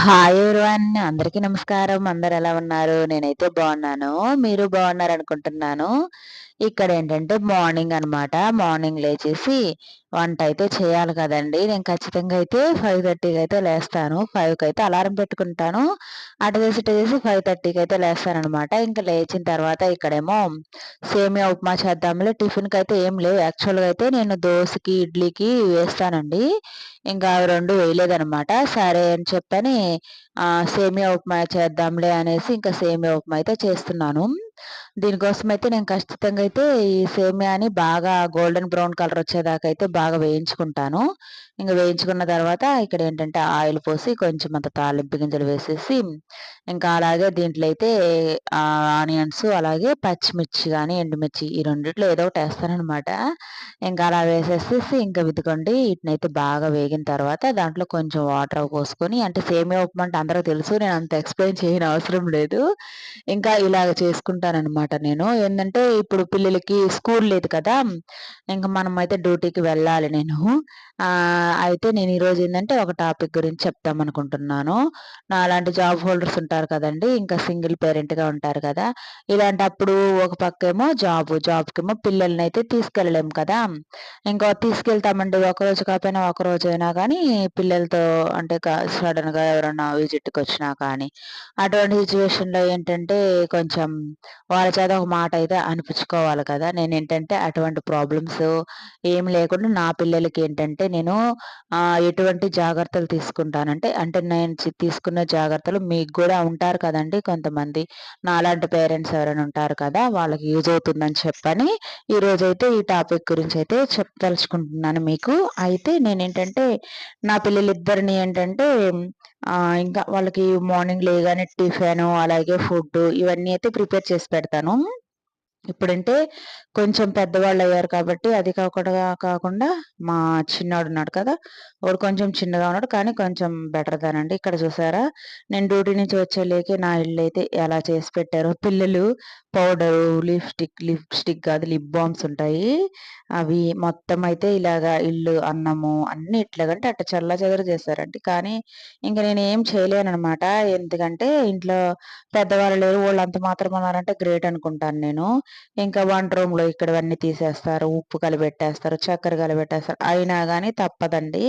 Hi everyone అందరికీ నమస్కారం. అందరు ఎలా ఉన్నారు? నేనైతే బాగున్నాను. మీరు బాగున్నారనుకుంటున్నాను. ఇక్కడేంటంటే మార్నింగ్ అనమాట. మార్నింగ్ లేచేసి వంట అయితే చేయాలి కదండీ! నేను ఖచ్చితంగా అయితే 5:30కి అయితే లేస్తాను. ఫైవ్కి అయితే అలారం పెట్టుకుంటాను. అటు చేసి ఇటు చేసి 5:30కి అయితే లేస్తాననమాట. ఇంకా లేచిన తర్వాత ఇక్కడేమో సేమియా ఉప్మా చేద్దాంలే టిఫిన్‌కయితే ఏం లేవు. యాక్చువల్‌గా అయితే నేను దోశకి ఇడ్లీకి వేస్తానండి. ఇంకా అవి రెండు వేయలేదనమాట. సరే అని చెప్పని సేమియా ఉప్మా చేద్దాంలే అనేసి ఇంకా సేమియా ఉప్మా అయితే చేస్తున్నాను. దీనికోసం అయితే నేను ఖచ్చితంగా అయితే ఈ సేమియాని బాగా గోల్డెన్ బ్రౌన్ కలర్ వచ్చేదాకా అయితే బాగా వేయించుకుంటాను. ఇంకా వేయించుకున్న తర్వాత ఇక్కడ ఏంటంటే ఆయిల్ పోసి కొంచెం అంత తాలింపు గింజలు వేసేసి, ఇంకా అలాగే దీంట్లో అయితే ఆనియన్స్ అలాగే పచ్చిమిర్చి కానీ ఎండుమిర్చి ఈ రెండిట్లో ఏదో ఒకటి ఏస్తాననమాట. ఇంకా అలా వేసేసేసి ఇంకా విదుకోండి వీటినైతే బాగా వేగిన తర్వాత దాంట్లో కొంచెం వాటర్ పోసుకొని అంటే సేమియా ఉప్మా అంటే అందరికి తెలుసు. నేను అంత ఎక్స్‌ప్లెయిన్ చేయనవసరం లేదు. ఇంకా ఇలాగ చేసుకుంటానమాట నేను. ఏంటంటే ఇప్పుడు పిల్లలకి స్కూల్ లేదు కదా! ఇంక మనమైతే డ్యూటీకి వెళ్ళాలి నేను. అయితే నేను ఈరోజు ఏంటంటే ఒక టాపిక్ గురించి చెప్దామనుకుంటున్నాను. నాలాంటి జాబ్ హోల్డర్స్ ఉంటారు కదండి ఇంకా సింగిల్ పేరెంట్‌గా ఉంటారు కదా! ఇలాంటప్పుడు ఒక పక్కేమో జాబ్ జాబ్‌కేమో పిల్లలనైతే తీసుకెళ్ళలేము కదా! ఇంకా తీసుకెళ్తామండి ఒకరోజు కాకపోయినా ఒకరోజు అయినా కానీ పిల్లలతో అంటే సడన్గా ఎవరన్నా విజిట్కి వచ్చినా కానీ, అటువంటి సిచ్యువేషన్లో ఏంటంటే కొంచెం వాళ్ళ చేత ఒక మాట అయితే అనిపించుకోవాలి కదా! నేను ఏంటంటే అటువంటి ప్రాబ్లమ్స్ ఏం లేకుండా నా పిల్లలకి ఏంటంటే నేను ఎటువంటి జాగ్రత్తలు తీసుకుంటానంటే అంటే నేను చి తీసుకున్న జాగ్రత్తలు మీకు కూడా ఉంటారు కదండి కొంతమంది. నాలాంటి పేరెంట్స్ ఎవరైనా ఉంటారు కదా! వాళ్ళకి యూజ్ అవుతుందని చెప్పని ఈరోజు అయితే ఈ టాపిక్ గురించి అయితే చెప్పదలుచుకుంటున్నాను మీకు. అయితే నేనేంటంటే నా పిల్లలిద్దరిని ఏంటంటే ఇంకా వాళ్ళకి మార్నింగ్ లేగానే టిఫిను, అలాగే ఫుడ్ ఇవన్నీ అయితే ప్రిపేర్ చేసి పెడతాను. ఇప్పుడంటే కొంచెం పెద్దవాళ్ళు అయ్యారు కాబట్టి అది కాకుండా కాకుండా మా చిన్నోడున్నాడు కదా! వాడు కొంచెం చిన్నగా ఉన్నాడు. కానీ కొంచెం బెటర్ దానండి. ఇక్కడ చూసారా? నేను డ్యూటీ నుంచి వచ్చే లేకే నా ఇల్లైతే ఎలా చేసి పెట్టారో పిల్లలు పౌడరు, లిప్‌స్టిక్ లిప్‌స్టిక్ కాదు లిప్ బామ్స్ ఉంటాయి. అవి మొత్తం అయితే ఇలాగా ఇల్లు, అన్నము అన్నీ ఎట్లాగంటే అట్ట చెల్లాచెదరు చేస్తారండి కానీ ఇంకా నేను ఏం చేయలేననమాట. ఎందుకంటే ఇంట్లో పెద్దవాళ్ళు లేరు. వోళ్ళంత మాత్రం ఉన్నారంటే గ్రేట్ అనుకుంటాను నేను. ఇంకా వంట రూమ్‌లో ఇక్కడవన్నీ తీసేస్తారు. ఉప్పు కలిపెట్టేస్తారు. చక్కెర కలిపెట్టేస్తారు. అయినా కానీ తప్పదండి.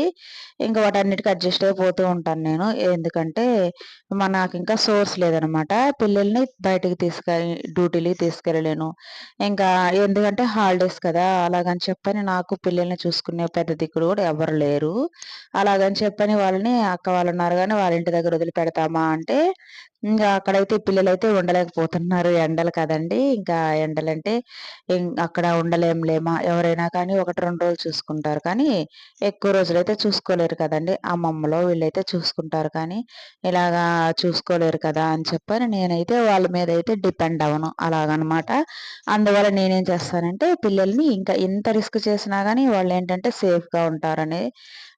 ఇంకా వాటన్నిటికి అడ్జస్ట్ అయిపోతూ ఉంటాను నేను. ఎందుకంటే నాకు ఇంకా సోర్స్ లేదనమాట. పిల్లల్ని బయటకు తీసుకెళ్ళి డ్యూటీలకి తీసుకెళ్ళలేను. ఇంకా ఎందుకంటే హాలిడేస్ కదా! అలాగని చెప్పని నాకు పిల్లల్ని చూసుకునే పెద్ద దిక్కులు కూడా ఎవరు లేరు. అలాగని చెప్పని వాళ్ళని అక్క వాళ్ళున్నారు కానీ వాళ్ళ ఇంటి దగ్గర వదిలిపెడతామా అంటే ఇంకా అక్కడైతే పిల్లలైతే ఉండలేకపోతున్నారు. ఎండలు కదండీ! ఇంకా ఎండలంటే ఇం అక్కడ ఉండలేంలేమా ఎవరైనా కానీ 1, 2 రోజులు చూసుకుంటారు. కానీ ఎక్కువ రోజులైతే చూసుకోలేరు కదండీ! అమ్మమ్మలో వీళ్ళైతే చూసుకుంటారు కానీ ఇలాగా చూసుకోలేరు కదా! అని చెప్పని నేనైతే వాళ్ళ మీద అయితే డిపెండ్ అవ్వను. అలాగనమాట. అందువల్ల నేనేం చేస్తానంటే పిల్లల్ని ఇంకా ఎంత రిస్క్ చేసినా కానీ వాళ్ళు ఏంటంటే సేఫ్‌గా ఉంటారని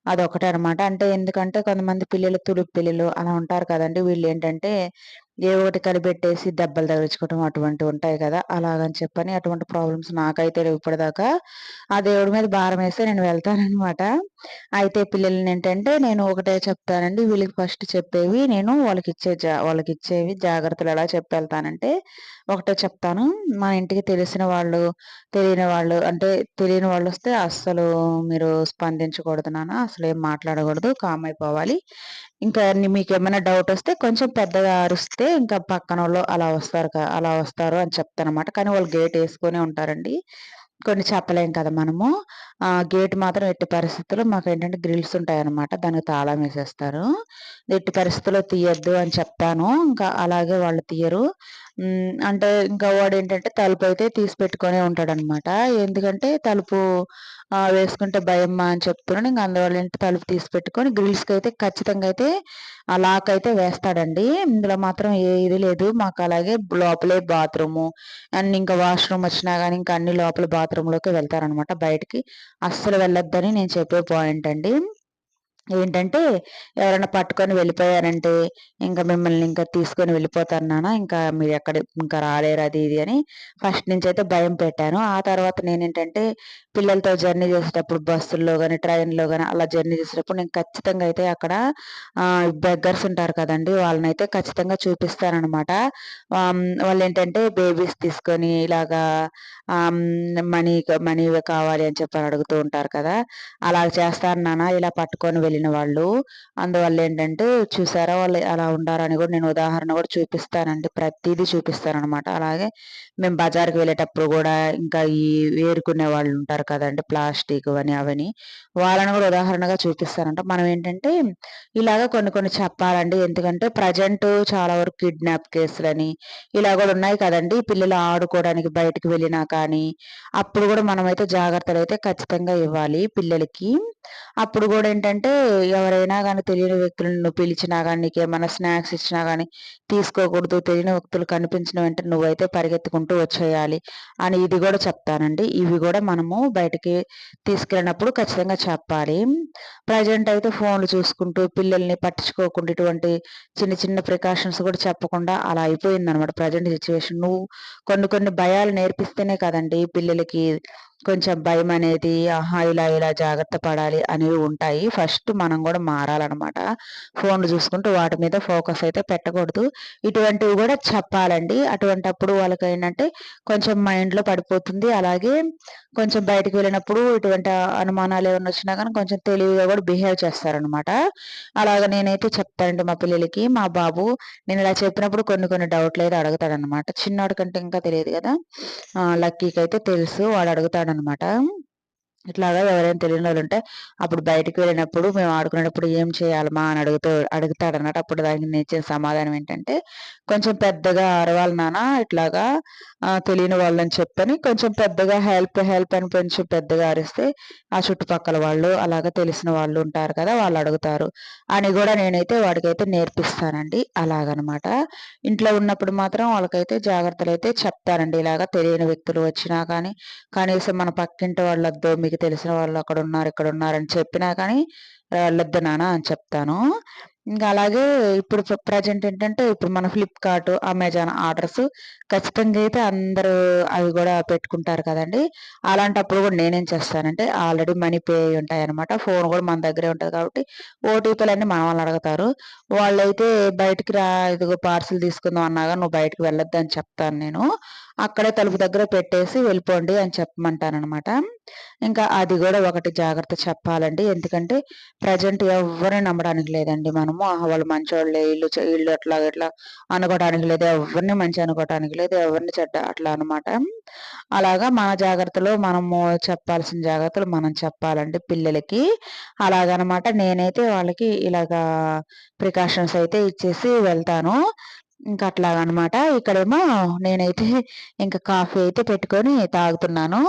అదొకటే అనమాట. అంటే ఎందుకంటే కొంతమంది పిల్లలు తులుపు పిల్లలు అలా ఉంటారు కదండి వీళ్ళు ఏంటంటే ఏ ఒకటి కలిపెట్టేసి దెబ్బలు తగిలించుకోవటం అటువంటివుంటాయి కదా! అలాగని చెప్పని అటువంటి ప్రాబ్లమ్స్ నాకైతే లేవు ఇప్పటిదాకా. ఆ దేవుడి మీద భారం వేస్తే నేను వెళ్తానమాట అయితే పిల్లలనేంటంటే నేను ఒకటే చెప్తానండి. వీళ్ళకి ఫస్ట్ చెప్పేవి నేను వాళ్ళకి ఇచ్చే జా వాళ్ళకిచ్చేవి జాగ్రత్తలు ఎలా చెప్పెళ్తానంటే ఒకటే చెప్తాను. మా ఇంటికి తెలిసిన వాళ్ళు, తెలియని వాళ్ళు అంటే తెలియని వాళ్ళు వస్తే అస్సలు మీరు స్పందించకూడదు నాన్న. ఏం మాట్లాడకూడదు. కామ్ అయిపోవాలి. ఇంకా మీకు ఏమైనా డౌట్ వస్తే కొంచెం పెద్దగా అరుస్తే ఇంకా పక్కన వాళ్ళు అలా వస్తారు అలా వస్తారు అని చెప్తాననమాట. కానీ వాళ్ళు గేట్ వేసుకొని ఉంటారండి. కొన్ని చెప్పలేం కదా మనము. గేట్ మాత్రం ఎట్టి పరిస్థితుల్లో మాకేంటంటే గ్రిల్స్ ఉంటాయన్నమాట దానికి తాళం వేసేస్తారు. ఎట్టి పరిస్థితుల్లో తీయద్దు అని చెప్తాను. ఇంకా అలాగే వాళ్ళు తీయరు. అంటే ఇంకా వాడు ఏంటంటే తలుపు అయితే తీసి పెట్టుకొనే ఉంటాడనమాట. ఎందుకంటే తలుపు వేసుకుంటే భయమ్మ అని చెప్తున్నాను ఇంకా అందువల్ల ఏంటి తలుపు తీసి పెట్టుకొని అయితే ఖచ్చితంగా అయితే ఆ లాక్ అయితే వేస్తాడండి. ఇందులో మాత్రం ఏ ఇది లేదు. మాకు అలాగే లోపలే బాత్రూము అండ్ ఇంకా వాష్‌రూమ్ వచ్చినా కానీ ఇంకా అన్ని లోపల బాత్రూంలోకి వెళ్తారనమాట. బయటికి అస్సలు వెళ్ళొద్దని నేను చెప్పే పాయింట్ అండి. ఏంటంటే ఎవరైనా పట్టుకొని వెళ్ళిపోయారంటే ఇంకా మిమ్మల్ని ఇంకా తీసుకొని వెళ్ళిపోతారు నాన్న ఇంకా మీరు ఎక్కడ ఇంకా రాలేరు అది ఇది అని ఫస్ట్ నుంచి అయితే భయం పెట్టాను. ఆ తర్వాత నేనేంటంటే పిల్లలతో జర్నీ చేసేటప్పుడు బస్సుల్లో కానీ ట్రైన్లో కానీ అలా జర్నీ చేసేటప్పుడు నేను ఖచ్చితంగా అయితే అక్కడ బెగ్గర్స్ ఉంటారు కదండి వాళ్ళని అయితే ఖచ్చితంగా చూపిస్తానమాట వాళ్ళు ఏంటంటే బేబీస్ తీసుకొని ఇలాగా మనీ మనీ కావాలి అని చెప్పి అడుగుతూ ఉంటారు కదా అలా చేస్తాను నాన్న ఇలా పట్టుకొని వెళ్ళిన వాళ్ళు. అందువల్ల ఏంటంటే చూసారా వాళ్ళు అలా ఉండారని కూడా నేను ఉదాహరణ కూడా చూపిస్తానండి. ప్రతిదీ చూపిస్తానమాట అలాగే మేము బజార్కి వెళ్ళేటప్పుడు కూడా ఇంకా ఈ వేరుకునే వాళ్ళు ఉంటారు కదండి ప్లాస్టిక్ అని అవని. వాళ్ళని కూడా ఉదాహరణగా చూపిస్తానంట. మనం ఏంటంటే ఇలాగ కొన్ని కొన్ని చెప్పాలండి. ఎందుకంటే ప్రజెంట్ చాలా వరకు కిడ్నాప్ కేసులని ఇలా కూడా ఉన్నాయి కదండి. పిల్లలు ఆడుకోవడానికి బయటకు వెళ్ళినా కానీ అప్పుడు కూడా మనమైతే జాగ్రత్తలు అయితే ఖచ్చితంగా ఇవ్వాలి పిల్లలకి. అప్పుడు కూడా ఏంటంటే ఎవరైనా కానీ తెలియని వ్యక్తులను పిలిచినా కానీ నీకు ఏమైనా స్నాక్స్ ఇచ్చినా కానీ తీసుకోకూడదు తెలియని వ్యక్తులు కనిపించిన వెంటనే నువ్వైతే పరిగెత్తుకుంటూ వచ్చేయాలి అని ఇది కూడా చెప్తానండి. ఇవి కూడా మనము బయటికి తీసుకెళ్ళినప్పుడు ఖచ్చితంగా చెప్పాలి. ప్రజెంట్ అయితే ఫోన్లు చూసుకుంటూ పిల్లల్ని పట్టించుకోకుండా ఇటువంటి చిన్న చిన్న ప్రికాషన్స్ కూడా చెప్పకుండా అలా అయిపోయింది అనమాట ప్రజెంట్ సిచ్యువేషన్. నువ్వు కొన్ని కొన్ని భయాలు నేర్పిస్తేనే కదండి పిల్లలకి కొంచెం భయం అనేది ఆహా ఇలా ఇలా జాగ్రత్త పడాలి అనేవి ఉంటాయి. ఫస్ట్ మనం కూడా మారాలన్నమాట. ఫోన్లు చూసుకుంటూ వాటి మీద ఫోకస్ అయితే పెట్టకూడదు. ఇటువంటివి కూడా చెప్పాలండి. అటువంటప్పుడు వాళ్ళకి ఏంటంటే కొంచెం మైండ్లో పడిపోతుంది. అలాగే కొంచెం బయటకు వెళ్ళినప్పుడు ఇటువంటి అనుమానాలు ఏమైనా వచ్చినా కానీ కొంచెం తెలివిగా కూడా బిహేవ్ చేస్తారనమాట అలాగ నేనైతే చెప్తానండి మా పిల్లలకి మా బాబు నేను ఇలా చెప్పినప్పుడు కొన్ని కొన్ని డౌట్లు అయితే అడుగుతాడనమాట చిన్నవాడి కంటే ఇంకా తెలియదు కదా. లక్కీకి అయితే తెలుసు వాడు అడుగుతాడు అనమాట ఇట్లాగా ఎవరైనా తెలియని వాళ్ళు ఉంటే అప్పుడు బయటకు వెళ్ళినప్పుడు మేము ఆడుకునేటప్పుడు ఏం చేయాలమా అని అడుగుతూ అడుగుతాడు అన్నట్టు అప్పుడు దానికి నేను సమాధానం ఏంటంటే కొంచెం పెద్దగా అరవాలి నాన్న ఇట్లాగా తెలియని వాళ్ళని చెప్పని కొంచెం పెద్దగా హెల్ప్ హెల్ప్ అని కొంచెం పెద్దగా అరిస్తే ఆ చుట్టుపక్కల వాళ్ళు అలాగా తెలిసిన వాళ్ళు ఉంటారు కదా వాళ్ళు అడుగుతారు. అని కూడా నేనైతే వాడికైతే నేర్పిస్తానండి. అలాగనమాట. ఇంట్లో ఉన్నప్పుడు మాత్రం వాళ్ళకైతే జాగ్రత్తలు అయితే చెప్తానండి. ఇలాగా తెలియని వ్యక్తులు వచ్చినా కానీ కనీసం మన పక్కింటి వాళ్ళొద్దు నీకు తెలిసిన వాళ్ళు అక్కడ ఉన్నారు ఇక్కడ ఉన్నారు అని చెప్పినా కానీ వెళ్ళొద్దు నాన్న అని చెప్తాను. ఇంకా అలాగే ఇప్పుడు ప్రజెంట్ ఏంటంటే ఇప్పుడు మన ఫ్లిప్కార్ట్ అమెజాన్ ఆర్డర్స్ ఖచ్చితంగా అయితే అందరూ అవి కూడా పెట్టుకుంటారు కదండి. అలాంటప్పుడు కూడా నేనేం చేస్తానంటే ఆల్రెడీ మనీ పే అయి ఉంటాయి అనమాట ఫోన్ కూడా మన దగ్గరే ఉంటుంది కాబట్టి ఓటీపీలు అన్నీ మన వాళ్ళు అడుగుతారు. వాళ్ళైతే బయటికి రా ఇదిగో పార్సిల్ తీసుకుందాం అన్నాగా నువ్వు బయటకు వెళ్ళొద్దు అని చెప్తాను నేను. అక్కడే తలుపు దగ్గర పెట్టేసి వెళ్ళిపోండి అని చెప్పమంటాను అనమాట ఇంకా అది కూడా ఒకటి జాగ్రత్త చెప్పాలండి. ఎందుకంటే ప్రజెంట్ ఎవరిని నమ్మడానికి లేదండి మనం. మనము వాళ్ళు మంచోళ్ళే ఇల్లు ఇల్లు అట్లా ఇట్లా అనుకోవడానికి లేదు ఎవరిని మంచి అనుకోవటానికి లేదు ఎవరిని చెడ్డ అట్లా అనమాట. అలాగా మన జాగ్రత్తలు మనము చెప్పాల్సిన జాగ్రత్తలు మనం చెప్పాలండి పిల్లలకి. అలాగనమాట నేనైతే వాళ్ళకి ఇలాగా ప్రికాషన్స్ అయితే ఇచ్చేసి వెళ్తాను. ఇంకా అట్లాగనమాట. ఇక్కడేమో నేనైతే ఇంకా కాఫీ అయితే పెట్టుకొని తాగుతున్నాను.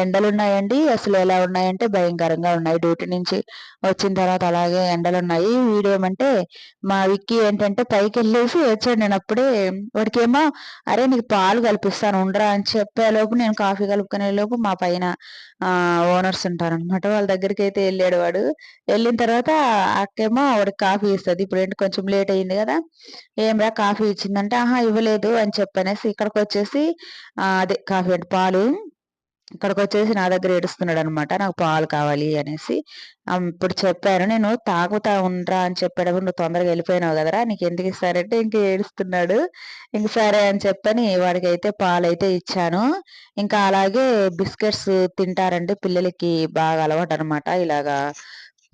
ఎండలు ఉన్నాయండి అసలు ఎలా ఉన్నాయంటే భయంకరంగా ఉన్నాయి. డ్యూటీ నుంచి వచ్చిన తర్వాత అలాగే ఎండలు ఉన్నాయి వీడేమంటే మా విక్కీ ఏంటంటే పైకి వెళ్ళేసి వచ్చాడు. నేను అప్పుడే వాడికేమో అరే నీకు పాలు కల్పిస్తాను ఉండరా అని చెప్పేలోపు నేను కాఫీ కలుపుకునే లోపు మా పైన ఓనర్స్ ఉంటారనమాట. వాళ్ళ దగ్గరికి అయితే వెళ్ళాడు వాడు. వెళ్ళిన తర్వాత అక్కేమో వాడికి కాఫీ ఇస్తుంది. ఇప్పుడు ఏంటి కొంచెం లేట్ అయింది కదా. ఏమరా కాఫీ ఇచ్చిందంటే ఆహా ఇవ్వలేదు అని చెప్పనేసి ఇక్కడికి వచ్చేసి అదే కాఫీ అంటే పాలు ఇక్కడికి వచ్చేసి నా దగ్గర ఏడుస్తున్నాడు అనమాట నాకు పాలు కావాలి అనేసి. ఇప్పుడు చెప్పాను నేను తాగుతా ఉండరా అని చెప్పేటప్పుడు నువ్వు తొందరగా వెళ్ళిపోయినావు కదరా నీకు ఎందుకు ఇస్తారంటే ఇంక ఏడుస్తున్నాడు. ఇంక సరే అని చెప్పని వాడికి అయితే పాలు అయితే ఇచ్చాను. ఇంకా అలాగే బిస్కెట్స్ తింటారండి పిల్లలకి బాగా అలవాటు అనమాట ఇలాగా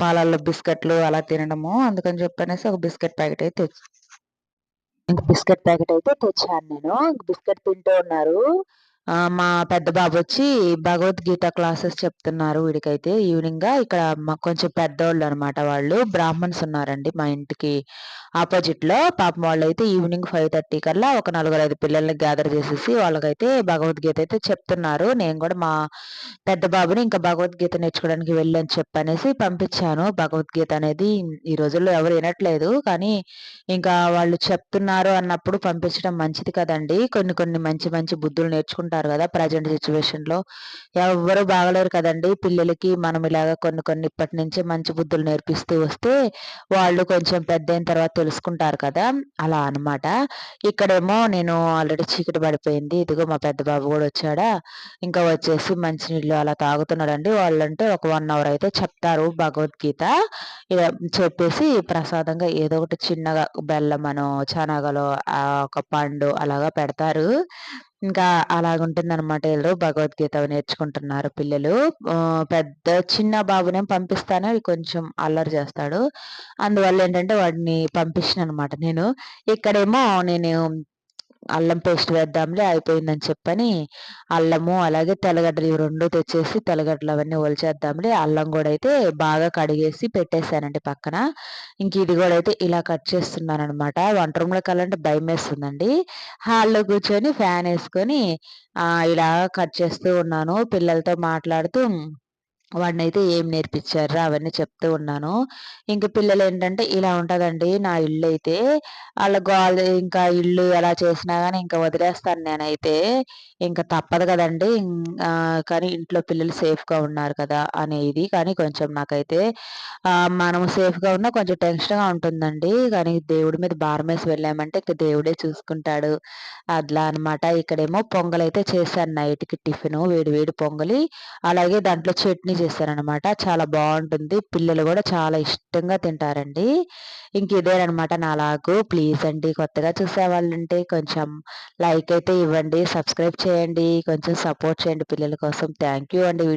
పాలల్లో బిస్కెట్లు అలా తినడము అందుకని చెప్పనేసి ఒక బిస్కెట్ ప్యాకెట్ అయితే ఇంక బిస్కెట్ ప్యాకెట్ అయితే తెచ్చాను నేను. బిస్కెట్ తింటూ ఉన్నారు. మా పెద్ద బాబు వచ్చి భగవద్గీత క్లాసెస్ చెప్తున్నారు వీడికైతే. ఈవినింగ్ ఇక్కడ కొంచెం పెద్దోళ్ళు అనమాట వాళ్ళు. బ్రాహ్మణ్స్ ఉన్నారండి మా ఇంటికి ఆపోజిట్లో పాపం వాళ్ళు అయితే ఈవినింగ్ ఫైవ్ థర్టీ కల్లా ఒక నలుగురు ఐదు పిల్లల్ని గ్యాదర్ చేసేసి వాళ్ళకైతే భగవద్గీత అయితే చెప్తున్నారు. నేను కూడా మా పెద్ద బాబుని ఇంకా భగవద్గీత నేర్చుకోవడానికి వెళ్ళని చెప్పనేసి పంపించాను. భగవద్గీత అనేది ఈ రోజుల్లో ఎవరు వినట్లేదు. కానీ ఇంకా వాళ్ళు చెప్తున్నారు అన్నప్పుడు పంపించడం మంచిది కదండి. కొన్ని కొన్ని మంచి మంచి బుద్ధులు నేర్చుకుంటారు ఉంటారు కదా ప్రజెంట్ సిచ్యువేషన్‌లో. ఎవ్వరు బాగలేరు కదండీ! పిల్లలకి మనం ఇలాగ కొన్ని కొన్ని ఇప్పటి నుంచే మంచి బుద్ధులు నేర్పిస్తూ వస్తే, వాళ్ళు కొంచెం పెద్ద అయిన తర్వాత తెలుసుకుంటారు కదా! అలా అనమాట. ఇక్కడేమో నేను ఆల్రెడీ చీకటి పడిపోయింది. ఇదిగో మా పెద్ద బాబు కూడా వచ్చాడా, ఇంకా వచ్చేసి మంచినీళ్ళు అలా తాగుతున్నాడండి. వాళ్ళంటే ఒక వన్ అవర్ అయితే చెప్తారు భగవద్గీత. చెప్పేసి ప్రసాదంగా ఏదో ఒకటి చిన్నగా బెల్లమనో, శనగలో ఆహ్, ఒక పండు అలాగా పెడతారు. ఇంకా అలాగుంటుందనమాట. వీళ్ళు భగవద్గీత నేర్చుకుంటున్నారు పిల్లలు. పెద్ద చిన్న బాబునే పంపిస్తానే అవి కొంచెం అల్లరి చేస్తాడు. అందువల్ల ఏంటంటే వాడిని పంపించననమాట నేను. ఇక్కడేమో నేను అల్లం పేస్ట్ వేద్దాంలే అయిపోయిందని చెప్పని, అల్లము అలాగే తెల్లగడ్డలు ఇవి రెండు తెచ్చేసి తెల్లగడ్డలు అవన్నీ ఒలిచేద్దాంలే, అల్లం కూడా అయితే బాగా కడిగేసి పెట్టేసానండి పక్కన. ఇంక ఇది కూడా అయితే ఇలా కట్ చేస్తున్నాననమాట. వంట రూమ్‌లోకెళ్ళాలంటే భయమేస్తుందండి. హాల్‌లో కూర్చొని ఫ్యాన్ వేసుకొని ఇలా కట్ చేస్తూ ఉన్నాను. పిల్లలతో మాట్లాడుతూ వాడినైతే ఏం నేర్పించారా అవన్నీ చెప్తూ ఉన్నాను. ఇంక పిల్లలేంటంటే ఇలా ఉంటదండి నా ఇల్లు అయితే వాళ్ళ గోల్ ఇంకా ఇల్లు ఎలా చేసినా కానీ ఇంకా వదిలేస్తాను నేనైతే. ఇంకా తప్పదు కదండి కానీ ఇంట్లో పిల్లలు సేఫ్‌గా ఉన్నారు కదా! అనేది కానీ కొంచెం నాకైతే ఆహ్, మనం సేఫ్‌గా ఉన్నా కొంచెం టెన్షన్‌గా ఉంటుందండి. కానీ దేవుడి మీద భారమేసి వెళ్ళామంటే ఇక దేవుడే చూసుకుంటాడు. అట్లా అనమాట. ఇక్కడేమో పొంగలయితే చేశాను నైట్‌కి టిఫిన్ వేడి వేడి పొంగలి, అలాగే దాంట్లో చట్నీ చేశాననమాట. చాలా బాగుంటుంది పిల్లలు కూడా చాలా ఇష్టంగా తింటారండి. ఇంక ఇదేనమాట నాలాగు ప్లీజ్ అండి కొత్తగా చూసేవాళ్ళుంటే కొంచెం లైక్ అయితే ఇవ్వండి. సబ్స్క్రైబ్ చేయండి. కొంచెం సపోర్ట్ చేయండి పిల్లల కోసం. థ్యాంక్ యూ అండి. వీడియో